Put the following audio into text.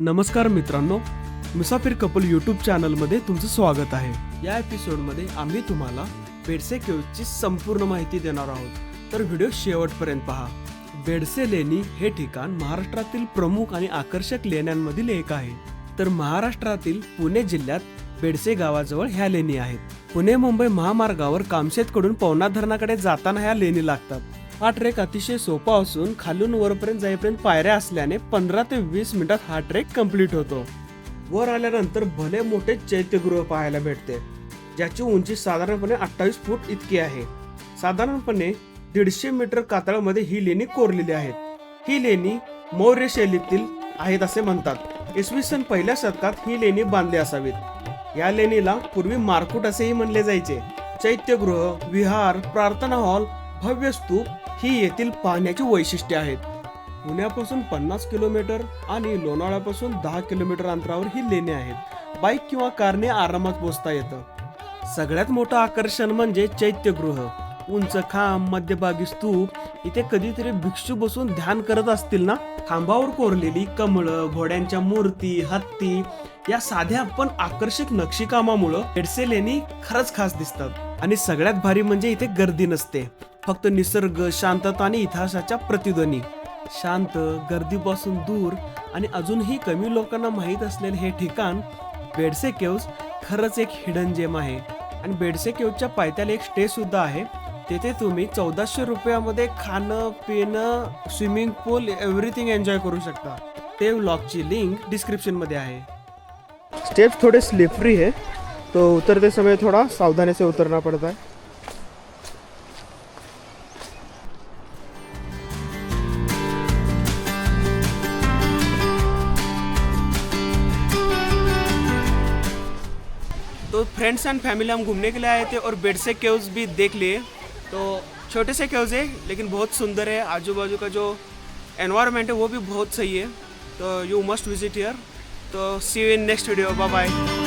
नमस्कार मित्रांनो मुसाफिर couple YouTube चॅनलमध्ये तुमचं स्वागत आहे. या एपिसोडमध्ये आम्ही तुम्हाला बेडसे केव्हची संपूर्ण माहिती देणार आहोत. तर व्हिडिओ शेवटपर्यंत पहा. बेडसे लेणी हे ठिकाण महाराष्ट्रातील प्रमुख आणि आकर्षक लेण्यांमधील एक आहे. तर महाराष्ट्रातील पुणे जिल्ह्यात बेडसे गावाजवळ ह्या लेणी आहेत. पुणे मुंबई महामार्गावर कामशेतकडून पवना धरणाकडे जाताना ह्या लेणी लागतात. हा ट्रेक अतिशय सोपा असून खालून वरपर्यंत जाईपर्यंत पायऱ्या असल्याने पंधरा ते वीस मिनिटात हा ट्रेक कंप्लीट होतो. वर आल्यानंतर भले मोठे चैत्यगृह पाहायला भेटते ज्याची उंची साधारणपणे अठ्ठावीस फूट इतकी आहे. साधारणपणे दीडशे मीटर कातळामध्ये ही लेणी कोरलेली आहेत. ही लेणी मौर्य शैलीतील आहेत असे म्हणतात. इसवी सन पहिल्या शतकात ही लेणी बांधली असावीत. या लेणीला पूर्वी मारकुट असेही म्हणले जायचे. चैत्यगृह विहार प्रार्थना हॉल भव्य स्तूप ही येथील पाहण्याची वैशिष्ट्ये आहेत. पुण्यापासून पन्नास किलोमीटर आणि लोणावळ्यापासून दहा किलोमीटर अंतरावर ही लेणी आहेत. बाईक किंवा कारने आरामात पोहोचता येतं. सगळ्यात मोठं आकर्षण म्हणजे चैत्यगृह. उंच खांब मध्यभागी स्तूप इथे कधीतरी भिक्षू बसून ध्यान करत असतील ना? खांबावर कोरलेली कमळं घोड्यांच्या मूर्ती हत्ती या साध्या पण आकर्षक नक्षीकामामुळं हेडसे लेणी खरंच खास दिसतात. आणि सगळ्यात भारी म्हणजे इथे गर्दी नसते. फक्त निसर्ग शांतता आणि इतिहासाच्या प्रतिध्वनी. शांत गर्दीपासून दूर आणि अजूनही कमी लोकांना माहीत असलेले हे ठिकाण बेडसे केव्स खरंच एक हिडन जेम आहे. आणि बेडसे केव्सच्या पायथ्याला एक स्टे सुद्धा आहे. तेथे तुम्ही चौदाशे रुपयामध्ये खाणं पिणं स्विमिंग पूल एव्हरीथिंग एन्जॉय करू शकता. ते व्लॉगची लिंक डिस्क्रिप्शनमध्ये आहे. स्टेप्स थोड़े स्लिपरी है. तो उतरते समय थोड़ा सावधानी से उतरना पड़ता है तो फ्रेंड्स एंड फैमिली हम घूमने के लिए आए थे और बेड से केव्स भी देख लिए। तो छोटे से केव्स है लेकिन बहुत सुंदर है। आजू बाजू का जो एनवायरनमेंट है वो भी बहुत सही है। तो यू मस्ट विजिट हियर तो see you in next video bye bye